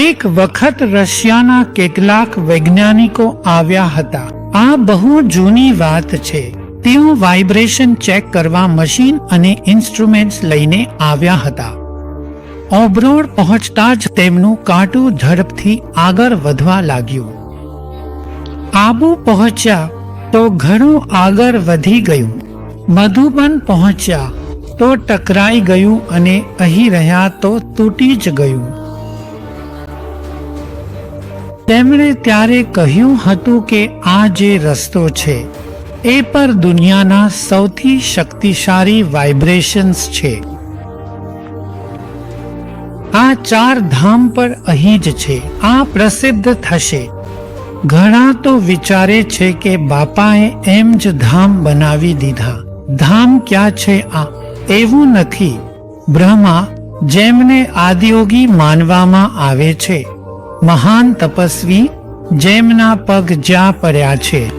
એક વખત રશિયાના કેટલાક વૈજ્ઞાનિકો આવ્યા હતા. આ બહુ જૂની વાત છે. તેઓ વાઇબ્રેશન ચેક કરવા મશીન અને ઇન્સ્ટ્રુમેન્ટ્સ લઈને આવ્યા હતા. ઓબ્રોડ પહોંચતા જ તેમનું કાંટું ઝડપથી આગળ વધવા લાગ્યું. આબુ પહોંચ્યા તો ઘણું આગળ વધી ગયું. મધુબન પહોંચ્યા તો ટકરાઈ ગયું અને અહીં રહ્યા તો તૂટી જ ગયું. તેમણે ત્યારે કહ્યું હતું કે આ જે રસ્તો છે, એ પર દુનિયાના સૌથી શક્તિશાળી વાઇબ્રેશન્સ છે. આ ચાર ધામ પર અહીં જ છે. આ પ્રસિદ્ધ થશે. ઘણા તો વિચારે છે કે બાપાએ એમ જ ધામ બનાવી દીધા. ધામ ક્યાં છે? આ એવું નથી. બ્રહ્મા જેમને આદિયોગી માનવામાં આવે છે. મહાન તપસ્વી જેમના પગ જ્યાં પડ્યા છે.